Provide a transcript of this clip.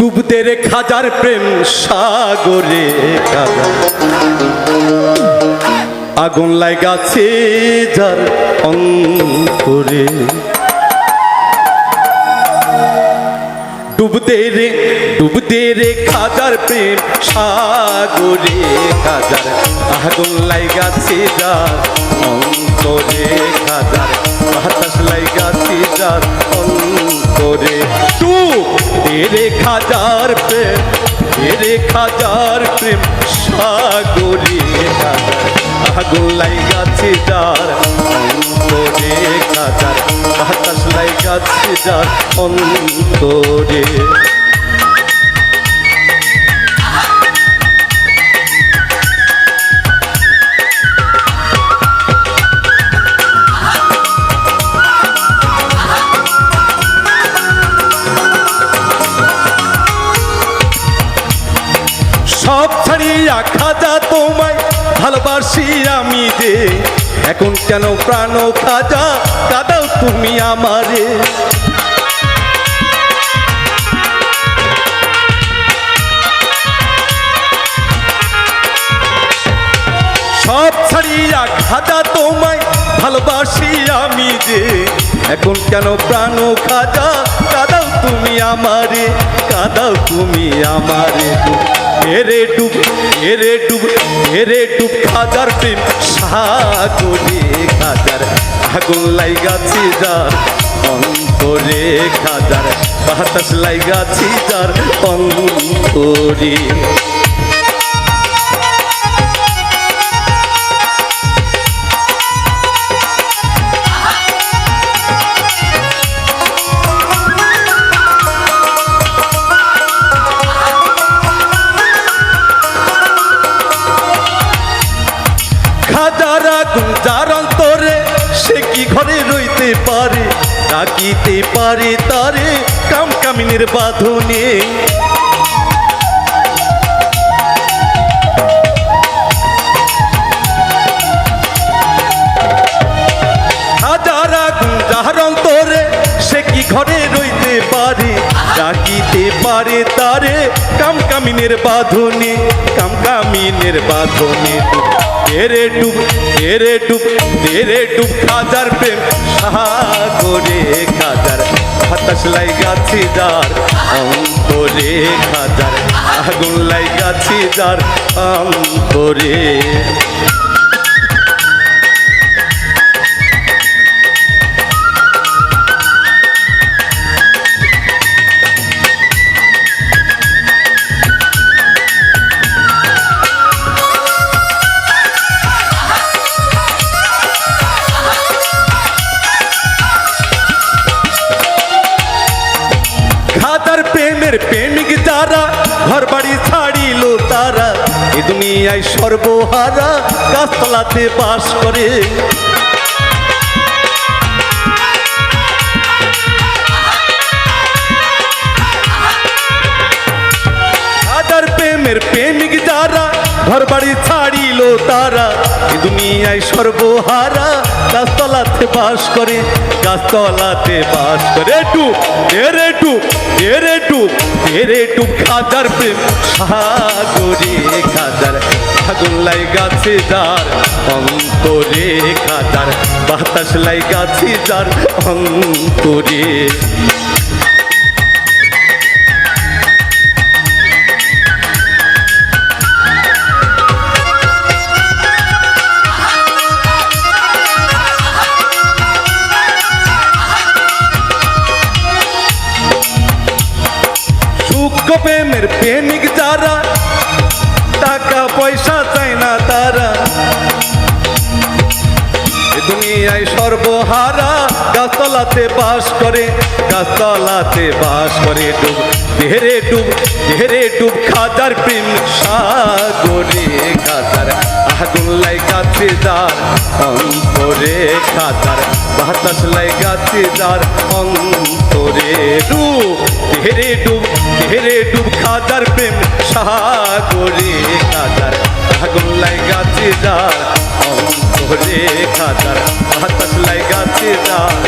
ডুবতে রে খাজার প্রেম সাগরে আগুন লাগাছে যার অন্তরে। ডুবতে রে ডুবতে রে খাজার প্রেম সাগরে খাজার আগুন লাগাছে যার অন্তরে খাজার বাতাস লাগাছে যার অন্তরে। ডুব! রে খাজার প্রেম রে খাজার প্রেম, সাগরে আগুন লাই গাছে যার, অন্তরে খাজার বাতাস লাই গাছে যার, অন্তরে। সব ছাড়িয়া খাজা তোমায় ভালোবাসি আমি যে এখন কেন প্রাণ খাজা? কাদাও তুমি আমারে। সব ছাড়িয়া খাজা তোমায় ভালোবাসি আমি যে এখন কেন প্রাণ খাজা? কাদাও তুমি আমারে। কাদাও তুমি আমারে। এরে ডুব এরে ডুব এরে ডুব খাজার প্রেম। সাগরে খাজার, আগুন লাইগাছি যার অন্তরে খাজার, বাতাস লাইগাছি যার অন্তরে ঘরে রইতে পারে ডাকিতে পারে তারে কাম কামিনের বাঁধনে। পারে তারে কাম কামিনের বাঁধনে কাম কামিনের বাঁধনে এরে ডুব এরে ডুব এরে ডুব, খাজার প্রেম। সাগরে খাজার, বাতাস লাইগাছি যার, অন্তরে খাজার, আগুন লাইগাছি যার, অন্তরে প্রেমের প্রেমিক যারা ঘর বাড়ি ছাড়িল তারা। এ দুনিয়ায় সর্বহারা গাছতলাতে বাস করে। ঘর বাড়ি ছাড়িল তারা। দুনিয়ায় সর্বহারা। গাছতলাতে বাস করে, গাছতলাতে বাস করে। টু এরে টু এরে টু এরে টু খাজার প্রেম। সাগরে খাজার আগুন লাই গাছে যার অন্তরে খাজার বাতাস লাই গাছে যার অন্তরে প্রেমের প্রেমিক যারা, টাকা পয়সা চায় না তারা। দুনিয়ায় সর্বহারা গাছতলাতে বাস করে, গাছতলাতে বাস করে ডুব ঘেরে ডুব ঘেরে ডুব খাজার প্রেম সাগরে খাজার আগুন লাই গাছে যার অন্তরে খাজার বাতাস লাই গাছে যার অন্তরে ডুব ধেরে ডুব ধেরে ডুব খাজার প্রেম, সাগরে খাজার আগুন লাই গাছে যার অন্তরে খাজার বাতাস লাইগা লাই গাছে যার